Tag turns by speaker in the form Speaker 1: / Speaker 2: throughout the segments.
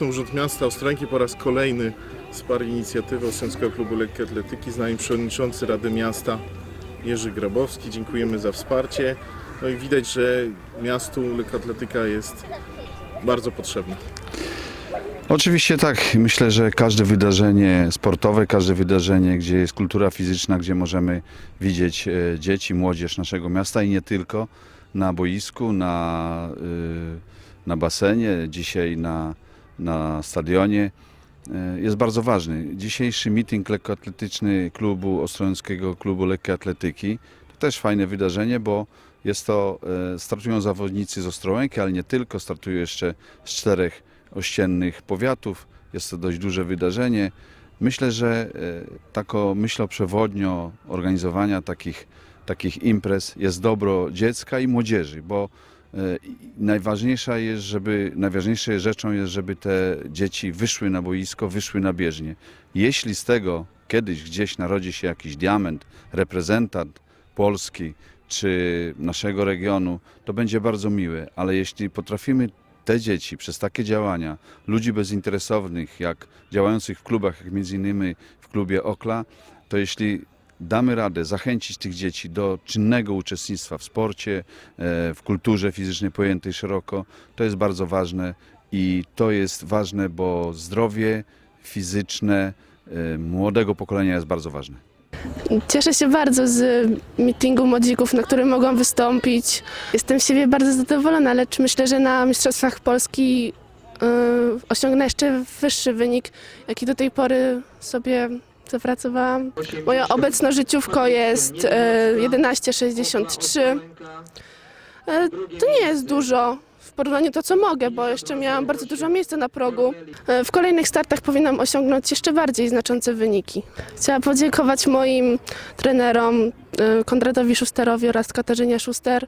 Speaker 1: Urząd Miasta Ostrołęki po raz kolejny wsparł inicjatywę Ostrowskiego Klubu Lekkiej Atletyki z nami przewodniczący Rady Miasta Jerzy Grabowski. Dziękujemy za wsparcie. No i widać, że miastu lekkoatletyka jest bardzo potrzebna.
Speaker 2: Oczywiście tak. Myślę, że każde wydarzenie sportowe, każde wydarzenie, gdzie jest kultura fizyczna, gdzie możemy widzieć e, dzieci, młodzież naszego miasta i nie tylko na boisku, na, y, na basenie, dzisiaj na, na stadionie, e, jest bardzo ważny. Dzisiejszy meeting lekkoatletyczny klubu Ostrołęckiego Klubu Lekkiej Atletyki to też fajne wydarzenie, bo jest to, e, startują zawodnicy z Ostrołęki, ale nie tylko, startują jeszcze z czterech ościennych powiatów. Jest to dość duże wydarzenie. Myślę, że e, tako myślą przewodnio organizowania takich, takich imprez jest dobro dziecka i młodzieży, bo najważniejsza jest, żeby, najważniejszą rzeczą jest, żeby te dzieci wyszły na boisko, wyszły na bieżnię. Jeśli z tego kiedyś gdzieś narodzi się jakiś diament, reprezentant Polski czy naszego regionu, to będzie bardzo miłe, ale jeśli potrafimy te dzieci przez takie działania, ludzi bezinteresownych, jak działających w klubach, jak między innymi w klubie Okla, to jeśli damy radę zachęcić tych dzieci do czynnego uczestnictwa w sporcie, e, w kulturze fizycznej pojętej szeroko, to jest bardzo ważne i to jest ważne, bo zdrowie fizyczne e, młodego pokolenia jest bardzo ważne.
Speaker 3: Cieszę się bardzo z meetingu młodzików, na którym mogłam wystąpić. Jestem z siebie bardzo zadowolona, lecz myślę, że na Mistrzostwach Polski yy, osiągnę jeszcze wyższy wynik, jaki do tej pory sobie zapracowałam. Moja obecna życiówko jest yy, 11,63. Yy, To nie jest dużo w porównaniu to, co mogę, bo jeszcze miałam bardzo dużo miejsca na progu. Yy, W kolejnych startach powinnam osiągnąć jeszcze bardziej znaczące wyniki. Chciałam podziękować moim trenerom y, Konradowi Szusterowi oraz Katarzynie Szuster.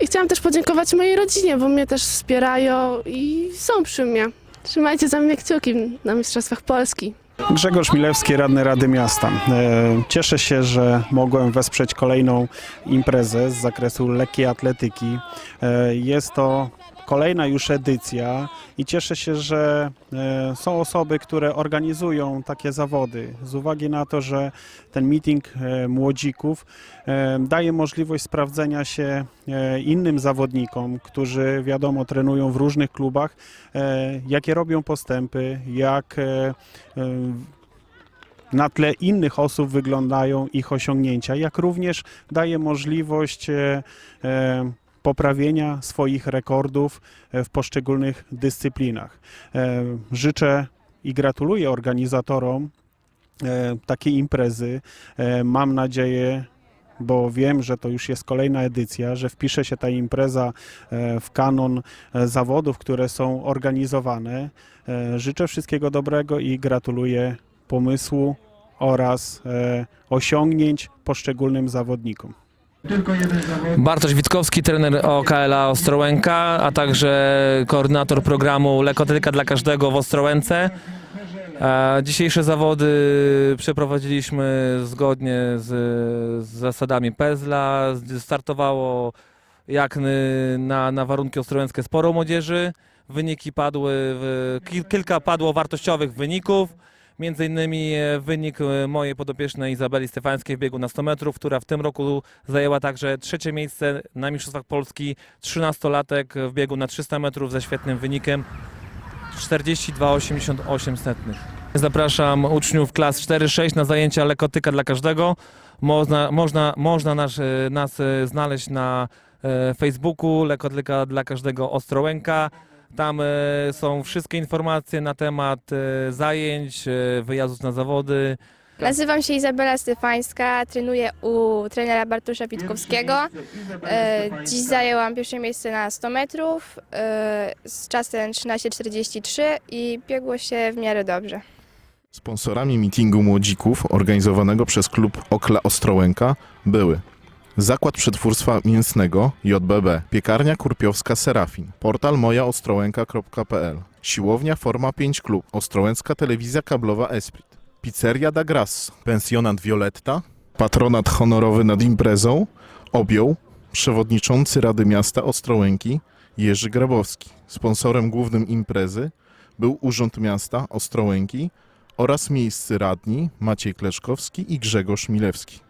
Speaker 3: I chciałam też podziękować mojej rodzinie, bo mnie też wspierają i są przy mnie. Trzymajcie za mnie kciuki na Mistrzostwach Polski.
Speaker 4: Grzegorz Milewski, radny Rady Miasta. E, Cieszę się, że mogłem wesprzeć kolejną imprezę z zakresu lekkiej atletyki. E, Jest to kolejna już edycja i cieszę się, że e, są osoby, które organizują takie zawody. Z uwagi na to, że ten meeting e, młodzików e, daje możliwość sprawdzenia się innym zawodnikom, którzy wiadomo trenują w różnych klubach, jakie robią postępy, jak na tle innych osób wyglądają ich osiągnięcia, jak również daje możliwość poprawienia swoich rekordów e, w poszczególnych dyscyplinach. E, Życzę i gratuluję organizatorom e, takiej imprezy. Mam nadzieję, bo wiem, że to już jest kolejna edycja, że wpisze się ta impreza w kanon zawodów, które są organizowane. Życzę wszystkiego dobrego i gratuluję pomysłu oraz osiągnięć poszczególnym zawodnikom.
Speaker 5: Bartosz Witkowski, trener OKL-a Ostrołęka, a także koordynator programu Lekkoatletyka dla każdego w Ostrołęce. Dzisiejsze zawody przeprowadziliśmy zgodnie z, z zasadami PEZLA. Startowało jak na, na warunki ostrołęckie sporo młodzieży. Wyniki padły, w, kil- kilka padło wartościowych wyników. Między innymi e, wynik e, mojej podopiecznej Izabeli Stefańskiej w biegu na 100 metrów, która w tym roku zajęła także trzecie miejsce na Mistrzostwach Polski. 13-latek w biegu na 300 metrów ze świetnym wynikiem 42,88 setnych. Zapraszam uczniów klas 4-6 na zajęcia lekotyka dla każdego. Można, można, można nas, e, nas znaleźć na Facebooku Lekotryka dla każdego Ostrołęka. Tam e, są wszystkie informacje na temat e, zajęć, e, wyjazdów na zawody.
Speaker 6: Nazywam się Izabela Stefańska, trenuję u trenera Bartosza Witkowskiego. Dziś zajęłam pierwsze miejsce na 100 metrów z czasem 13.43 i biegło się w miarę dobrze.
Speaker 1: Sponsorami meetingu młodzików organizowanego przez klub Okla Ostrołęka były Zakład Przetwórstwa Mięsnego JBB, Piekarnia Kurpiowska Serafin, portal mojaostrołęka.pl, Siłownia Forma 5 Klub, Ostrołęcka Telewizja Kablowa Esprit, Pizzeria da Grasso, Pensjonat Violetta, patronat honorowy nad imprezą. Objął przewodniczący Rady Miasta Ostrołęki Jerzy Grabowski. Sponsorem głównym imprezy był Urząd Miasta Ostrołęki oraz miejscy radni Maciej Kleszkowski i Grzegorz Milewski.